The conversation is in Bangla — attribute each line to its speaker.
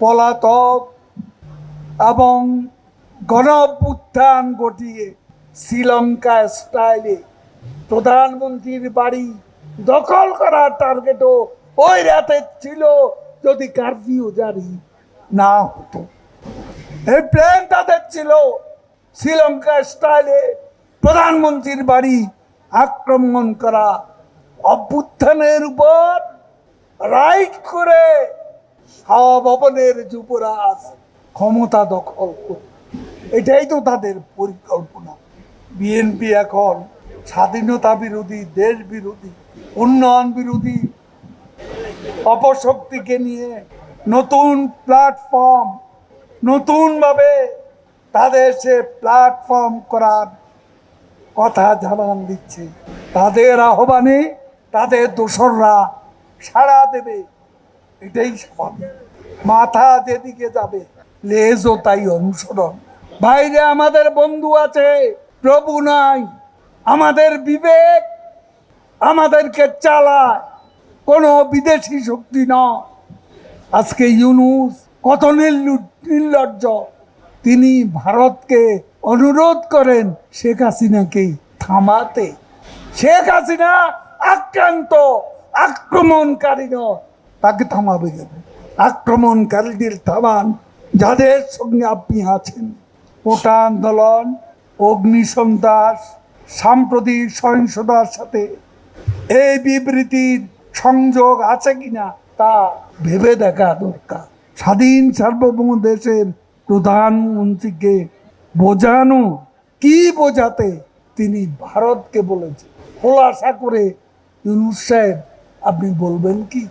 Speaker 1: পলাতক এবং গণ অভ্যুত্থান ঘটিয়ে শ্রীলঙ্কা স্টাইলে প্রধানমন্ত্রীর বাড়ি দখল করার টার্গেটও ওই রাতে ছিল যদি কারফিউ জারি না হতো। এই প্ল্যান তাদের ছিল শ্রীলঙ্কা স্টাইলে প্রধানমন্ত্রীর বাড়ি আক্রমণ করা, অভ্যুত্থানের উপর রাইট করে হাওয়া ভবনের যুবরাজ, ক্ষমতা দখল এটাই তো তাদের পরিকল্পনা। বিএনপি এখন স্বাধীনতা বিরোধী, দেশ বিরোধী, উন্নয়ন বিরোধী, অপশক্তিকে নিয়ে নতুন প্ল্যাটফর্ম নতুনভাবে তাদের সে প্ল্যাটফর্ম করার কথা জানান দিচ্ছে। তাদের আহ্বানে তাদের দোসররা সাড়া দেবে। এটাই স্বাভাবিক মাথা যেদিকে যাবে, লেজও তাই অনুসরণ। বাইরে আমাদের বন্ধু আছে, প্রভু নাই। আমাদের বিবেক আমাদেরকে চালায়। কোনো বিদেশি শক্তি নয়। আজকে ইউনুস কত নির্লু- নির্লজ্জ। তিনি ভারতকে অনুরোধ করেন শেখ হাসিনাকে থামাতে। শেখ হাসিনা আক্রান্ত, আক্রমণকারী নয়। তাকে থামাবে আক্রমণকারীদের থামান যাদের সঙ্গে আপনি আছেন। কোটা আন্দোলন অগ্নিসন্ত্রাস সাম্প্রতিক সহিংসতার সাথে এই বিবৃতির সংযোগ আছে কিনা তা ভেবে দেখা দরকার। স্বাধীন সার্বভৌম দেশের প্রধানমন্ত্রীকে বোঝানো, কি বোঝাতে তিনি ভারতকে বলেছেন। খোলাসা করে ইউনুস সাহেব, আপনি বলবেন কি?